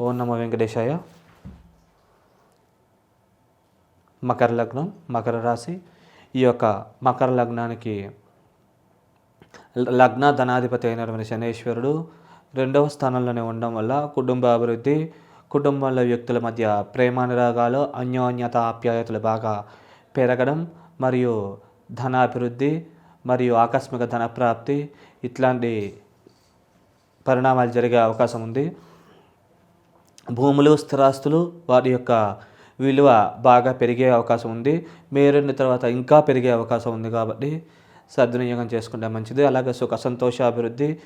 ఓం నమ వెంకటేశాయ. మకర లగ్నం మకర రాశి. ఈ యొక్క మకర లగ్నానికి లగ్న ధనాధిపతి అయినటువంటి శనేశ్వరుడు రెండవ స్థానంలోనే ఉండడం వల్ల కుటుంబ అభివృద్ధి కుటుంబంలో వ్యక్తుల మధ్య ప్రేమానురాగాలు అన్యోన్యత ఆప్యాయతలు బాగా పెరగడం మరియు ధనాభివృద్ధి మరియు ఆకస్మిక ధన ప్రాప్తి ఇట్లాంటి పరిణామాలు జరిగే అవకాశం ఉంది. భూములు స్థిరాస్తులు వారి యొక్క విలువ బాగా పెరిగే అవకాశం ఉంది. మేరిన తర్వాత ఇంకా పెరిగే అవకాశం ఉంది కాబట్టి సద్వినియోగం చేసుకుంటే మంచిది. అలాగే సుఖ సంతోష అభివృద్ధి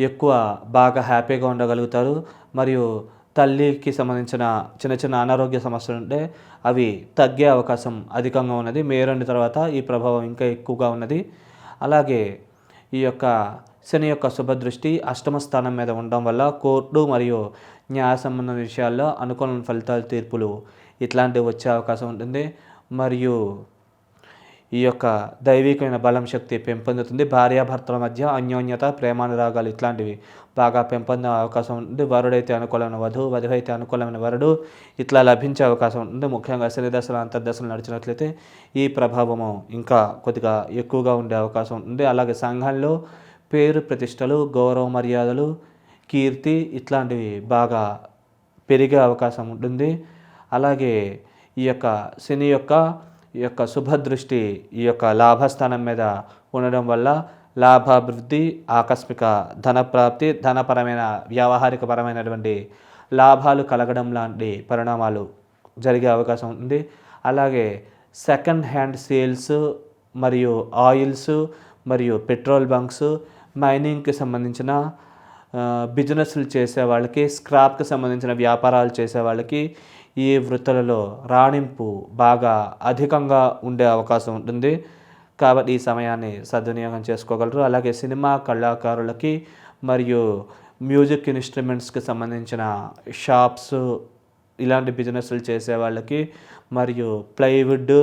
ఎక్కువ బాగా హ్యాపీగా ఉండగలుగుతారు. మరియు తల్లికి సంబంధించిన చిన్న చిన్న అనారోగ్య సమస్యలు ఉంటే అవి తగ్గే అవకాశం అధికంగా ఉన్నది. మేరండి తర్వాత ఈ ప్రభావం ఇంకా ఎక్కువగా ఉన్నది. అలాగే ఈ యొక్క శని యొక్క శుభదృష్టి అష్టమ స్థానం మీద ఉండడం వల్ల కోర్టు మరియు న్యాయ సంబంధ విషయాల్లో అనుకూల ఫలితాలు తీర్పులు ఇట్లాంటివి వచ్చే అవకాశం ఉంటుంది. మరియు ఈ యొక్క దైవికమైన బలం శక్తి పెంపొందుతుంది. భార్యాభర్తల మధ్య అన్యోన్యత ప్రేమానురాగాలు ఇట్లాంటివి బాగా పెంపొందే అవకాశం ఉంటుంది. వరుడైతే అనుకూలమైన వధువు వధువు అయితే అనుకూలమైన వరుడు ఇట్లా లభించే అవకాశం ఉంటుంది. ముఖ్యంగా శనిదశలు అంతర్దశలు నడిచినట్లయితే ఈ ప్రభావము ఇంకా కొద్దిగా ఎక్కువగా ఉండే అవకాశం ఉంటుంది. అలాగే సంఘంలో పేరు ప్రతిష్టలు గౌరవ మర్యాదలు కీర్తి ఇట్లాంటివి బాగా పెరిగే అవకాశం ఉంటుంది. అలాగే ఈ యొక్క శని యొక్క ఈ యొక్క శుభదృష్టి ఈ యొక్క లాభస్థానం మీద ఉండడం వల్ల లాభాభివృద్ధి ఆకస్మిక ధనప్రాప్తి ధనపరమైన వ్యావహారిక పరమైనటువంటి లాభాలు కలగడం లాంటి పరిణామాలు జరిగే అవకాశం ఉంది అలాగే సెకండ్ హ్యాండ్ సేల్స్ మరియు ఆయిల్స్ మరియు పెట్రోల్ బంక్స్ మైనింగ్కి సంబంధించిన బిజినెస్లు చేసే వాళ్ళకి స్క్రాప్కి సంబంధించిన వ్యాపారాలు చేసే వాళ్ళకి ఈ వృత్తులలో రాణింపు బాగా అధికంగా ఉండే అవకాశం ఉంటుంది. కాబట్టి ఈ సమయాన్ని సద్వినియోగం చేసుకోగలరు. అలాగే సినిమా కళాకారులకి మరియు మ్యూజిక్ ఇన్స్ట్రుమెంట్స్కి సంబంధించిన షాప్స్ ఇలాంటి బిజినెస్లు చేసే వాళ్ళకి మరియు ప్లైవుడ్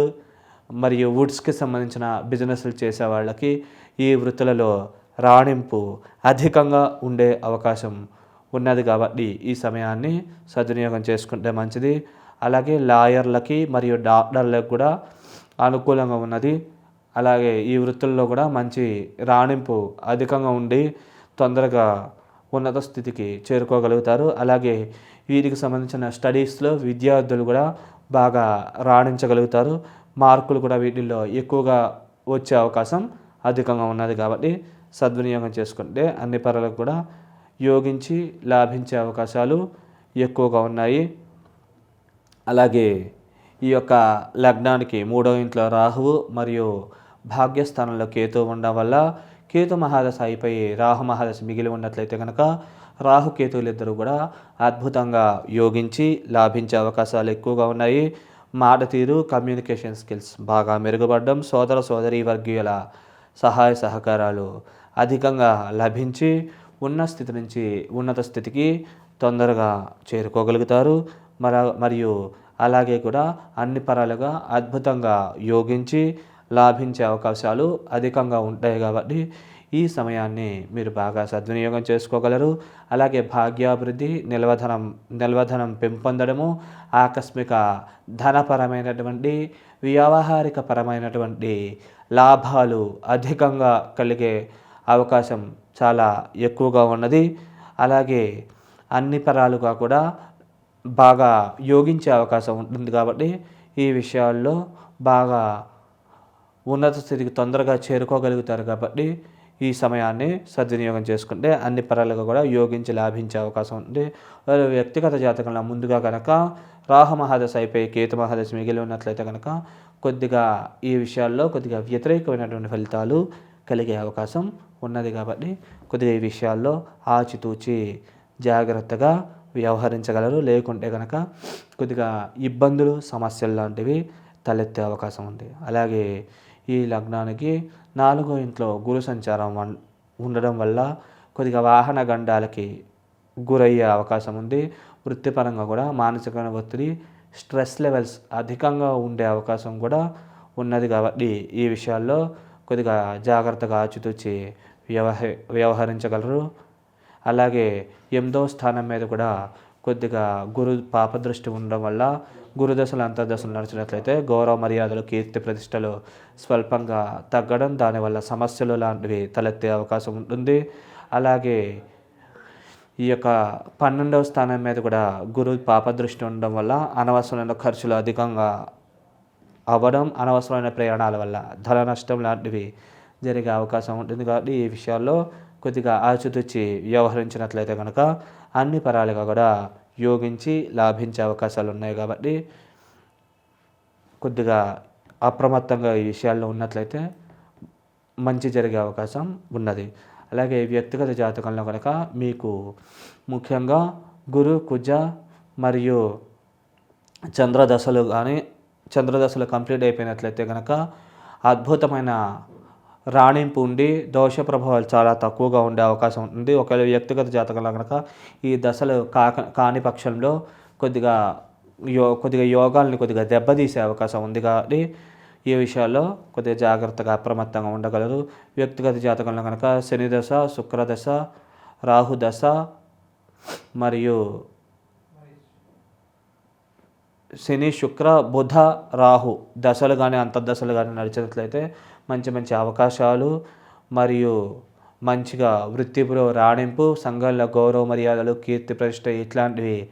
మరియు వుడ్స్కి సంబంధించిన బిజినెస్లు చేసే వాళ్ళకి ఈ వృత్తులలో రాణింపు అధికంగా ఉండే అవకాశం ఉన్నది కాబట్టి ఈ సమయాన్ని సద్వినియోగం చేసుకుంటే మంచిది. అలాగే లాయర్లకి మరియు డాక్టర్లకు కూడా అనుకూలంగా ఉన్నది. అలాగే ఈ వృత్తుల్లో కూడా మంచి రాణింపు అధికంగా ఉండి తొందరగా ఉన్నత స్థితికి చేరుకోగలుగుతారు. అలాగే వీటికి సంబంధించిన స్టడీస్లో విద్యార్థులు కూడా బాగా రాణించగలుగుతారు. మార్కులు కూడా వీటిల్లో ఎక్కువగా వచ్చే అవకాశం అధికంగా ఉన్నది కాబట్టి సద్వినియోగం చేసుకుంటే అన్ని పనులకు కూడా యోగించి లాభించే అవకాశాలు ఎక్కువగా ఉన్నాయి. అలాగే ఈ యొక్క లగ్నానికి మూడవ ఇంట్లో రాహువు మరియు భాగ్యస్థానంలో కేతు ఉండడం వల్ల కేతు మహాదశ అయిపోయి రాహు మహాదశ మిగిలి ఉన్నట్లయితే కనుక రాహు కేతువులు ఇద్దరు కూడా అద్భుతంగా యోగించి లాభించే అవకాశాలు ఎక్కువగా ఉన్నాయి. మాట తీరు కమ్యూనికేషన్ స్కిల్స్ బాగా మెరుగుపడడం సోదర సోదరి వర్గీయుల సహాయ సహకారాలు అధికంగా లభించి ఉన్న స్థితి నుంచి ఉన్నత స్థితికి తొందరగా చేరుకోగలుగుతారు. మర మరియు అలాగే కూడా అన్ని పరాలుగా అద్భుతంగా యోగించి లాభించే అవకాశాలు అధికంగా ఉంటాయి కాబట్టి ఈ సమయాన్ని మీరు బాగా సద్వినియోగం చేసుకోగలరు. అలాగే భాగ్యాభివృద్ధి నిల్వధనం నిల్వధనం పెంపొందడము ఆకస్మిక ధనపరమైనటువంటి వ్యావహారిక పరమైనటువంటి లాభాలు అధికంగా కలిగే అవకాశం చాలా ఎక్కువగా ఉన్నది. అలాగే అన్ని పరాలుగా కూడా బాగా యోగించే అవకాశం ఉంటుంది కాబట్టి ఈ విషయాల్లో బాగా ఉన్నత స్థితికి తొందరగా చేరుకోగలుగుతారు కాబట్టి ఈ సమయాన్ని సద్వినియోగం చేసుకుంటే అన్ని పరాలుగా కూడా యోగించి లాభించే అవకాశం ఉంది వ్యక్తిగత జాతకంలో ముందుగా కనుక రాహు మహాదశ అయిపోయి కేతు మహాదశ మిగిలి ఉన్నట్లయితే కనుక కొద్దిగా ఈ విషయాల్లో కొద్దిగా వ్యతిరేకమైనటువంటి ఫలితాలు కలిగే అవకాశం ఉన్నది కాబట్టి కొద్దిగా ఈ విషయాల్లో ఆచితూచి జాగ్రత్తగా వ్యవహరించగలరు. లేకుంటే కనుక కొద్దిగా ఇబ్బందులు సమస్యలు లాంటివి తలెత్తే అవకాశం ఉంది. అలాగే ఈ లగ్నానికి నాలుగో ఇంట్లో గురు సంచారం ఉండడం వల్ల కొద్దిగా వాహన గండాలకి గురయ్యే అవకాశం ఉంది. వృత్తిపరంగా కూడా మానసికమైన ఒత్తిడి స్ట్రెస్ లెవెల్స్ అధికంగా ఉండే అవకాశం కూడా ఉన్నది కాబట్టి ఈ విషయాల్లో కొద్దిగా జాగ్రత్తగా ఆచితూచి వ్యవహ వ్యవహరించగలరు. అలాగే ఎనిమిదవ స్థానం మీద కూడా కొద్దిగా గురు పాపదృష్టి ఉండడం వల్ల గురుదశలు అంతర్దశలు నడిచినట్లయితే గౌరవ మర్యాదలు కీర్తి ప్రతిష్టలు స్వల్పంగా తగ్గడం దానివల్ల సమస్యలు లాంటివి తలెత్తే అవకాశం ఉంటుంది. అలాగే ఈ యొక్క పన్నెండవ స్థానం మీద కూడా గురు పాపదృష్టి ఉండడం వల్ల అనవసరమైన ఖర్చులు అధికంగా అవ్వడం అనవసరమైన ప్రయాణాల వల్ల ధన నష్టం లాంటివి జరిగే అవకాశం ఉంటుంది. కాబట్టి ఈ విషయాల్లో కొద్దిగా ఆచితూచి వ్యవహరించినట్లయితే కనుక అన్ని పరాలుగా కూడా యోగించి లాభించే అవకాశాలు ఉన్నాయి కాబట్టి కొద్దిగా అప్రమత్తంగా ఈ విషయాల్లో ఉన్నట్లయితే మంచి జరిగే అవకాశం ఉన్నది. అలాగే వ్యక్తిగత జాతకంలో కనుక మీకు ముఖ్యంగా గురు కుజ మరియు చంద్రదశలు కానీ చంద్రదశలు కంప్లీట్ అయిపోయినట్లయితే కనుక అద్భుతమైన రాణింపు ఉండి దోష ప్రభావాలు చాలా తక్కువగా ఉండే అవకాశం ఉంటుంది. ఒకవేళ వ్యక్తిగత జాతకంలో కనుక ఈ దశలు కాక కాని పక్షంలో కొద్దిగా యో కొద్దిగా యోగాల్ని కొద్దిగా దెబ్బతీసే అవకాశం ఉంది కాబట్టి ఈ విషయాల్లో కొద్దిగా జాగ్రత్తగా అప్రమత్తంగా ఉండగలరు. వ్యక్తిగత జాతకంలో కనుక శని దశ శుక్రదశ రాహు దశ మరియు శని శుక్ర బుధ రాహు దశలు కానీ అంతర్దశలు కానీ నడిచినట్లయితే మంచి మంచి అవకాశాలు మరియు మంచిగా వృత్తిలో రాణింపు సంఘంలో గౌరవ మర్యాదలు కీర్తి ప్రతిష్ట ఇట్లాంటివి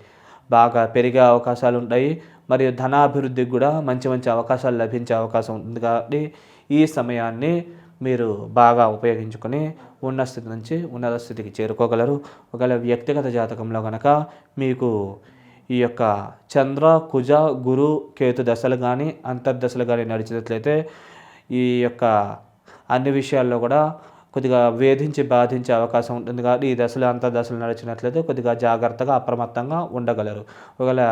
బాగా పెరిగే అవకాశాలు ఉంటాయి. మరియు ధనాభివృద్ధికి కూడా మంచి మంచి అవకాశాలు లభించే అవకాశం ఉంటుంది కాబట్టి ఈ సమయాన్ని మీరు బాగా ఉపయోగించుకొని ఉన్న స్థితి నుంచి ఉన్నత స్థితికి చేరుకోగలరు. ఒకవేళ వ్యక్తిగత జాతకంలో కనుక మీకు ఈ యొక్క చంద్ర కుజ గురు కేతు దశలు కానీ అంతర్దశలు కానీ నడిచినట్లయితే ఈ యొక్క అన్ని విషయాల్లో కూడా కొద్దిగా వేధించి బాధించే అవకాశం ఉంటుంది కాబట్టి ఈ దశలు అంతర్దశలు నడిచినట్లయితే కొద్దిగా జాగ్రత్తగా అప్రమత్తంగా ఉండగలరు. ఒకవేళ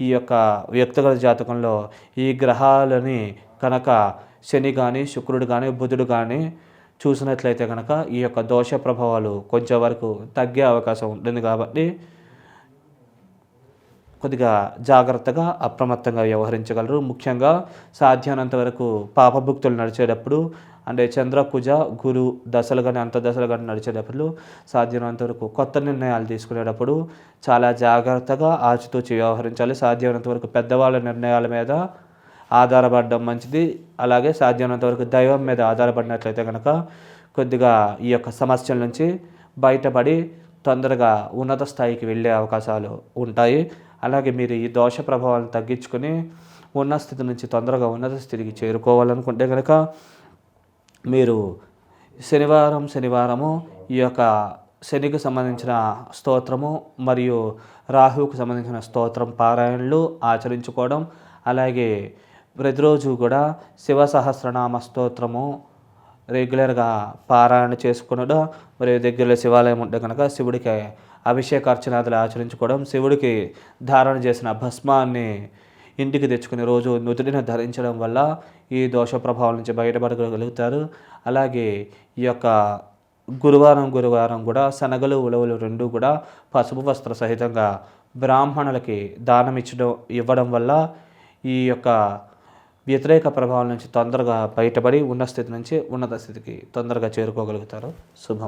ఈ యొక్క వ్యక్తిగత జాతకంలో ఈ గ్రహాలని కనుక శని కానీ శుక్రుడు కానీ బుధుడు కానీ చూసినట్లయితే కనుక ఈ యొక్క దోష ప్రభావాలు కొంచెం వరకు తగ్గే అవకాశం ఉంటుంది కాబట్టి కొద్దిగా జాగ్రత్తగా అప్రమత్తంగా వ్యవహరించగలరు. ముఖ్యంగా సాధ్యమైనంత వరకు పాపభుక్తులు నడిచేటప్పుడు అంటే చంద్ర కుజ గురు దశలు కానీ అంత దశలు కానీ నడిచేటప్పుడు సాధ్యమైనంత వరకు కొత్త నిర్ణయాలు తీసుకునేటప్పుడు చాలా జాగ్రత్తగా ఆచితూచి వ్యవహరించాలి. సాధ్యమైనంత వరకు పెద్దవాళ్ళ నిర్ణయాల మీద ఆధారపడడం మంచిది. అలాగే సాధ్యమైనంత వరకు దైవం మీద ఆధారపడినట్లయితే కనుక కొద్దిగా ఈ యొక్క సమస్యల నుంచి బయటపడి తొందరగా ఉన్నత స్థాయికి వెళ్ళే అవకాశాలు ఉంటాయి. అలాగే మీరు ఈ దోష ప్రభావాలను తగ్గించుకొని ఉన్న స్థితి నుంచి తొందరగా ఉన్నత స్థితికి చేరుకోవాలనుకుంటే కనుక మీరు శనివారం శనివారము ఈ యొక్క శనికి సంబంధించిన స్తోత్రము మరియు రాహువుకు సంబంధించిన స్తోత్రం పారాయణలు ఆచరించుకోవడం అలాగే ప్రతిరోజు కూడా శివ సహస్రనామ స్తోత్రము రెగ్యులర్గా పారాయణ చేసుకునడం మరియు దగ్గరలో శివాలయం ఉంటే కనుక శివుడికి అభిషేకార్చనాదులు ఆచరించుకోవడం శివుడికి ధారణ చేసిన భస్మాన్ని ఇంటికి తెచ్చుకుని రోజు నుదుటిని ధరించడం వల్ల ఈ దోష ప్రభావం నుంచి బయటపడగలుగుతారు. అలాగే ఈ యొక్క గురువారం గురువారం కూడా శనగలు ఉలవలు రెండు కూడా పసుపు వస్త్ర సహితంగా బ్రాహ్మణులకి దానం ఇచ్చడం ఇవ్వడం వల్ల ఈ యొక్క వ్యతిరేక ప్రభావం నుంచి తొందరగా బయటపడి ఉన్న స్థితి నుంచి ఉన్నత స్థితికి తొందరగా చేరుకోగలుగుతారు. శుభం.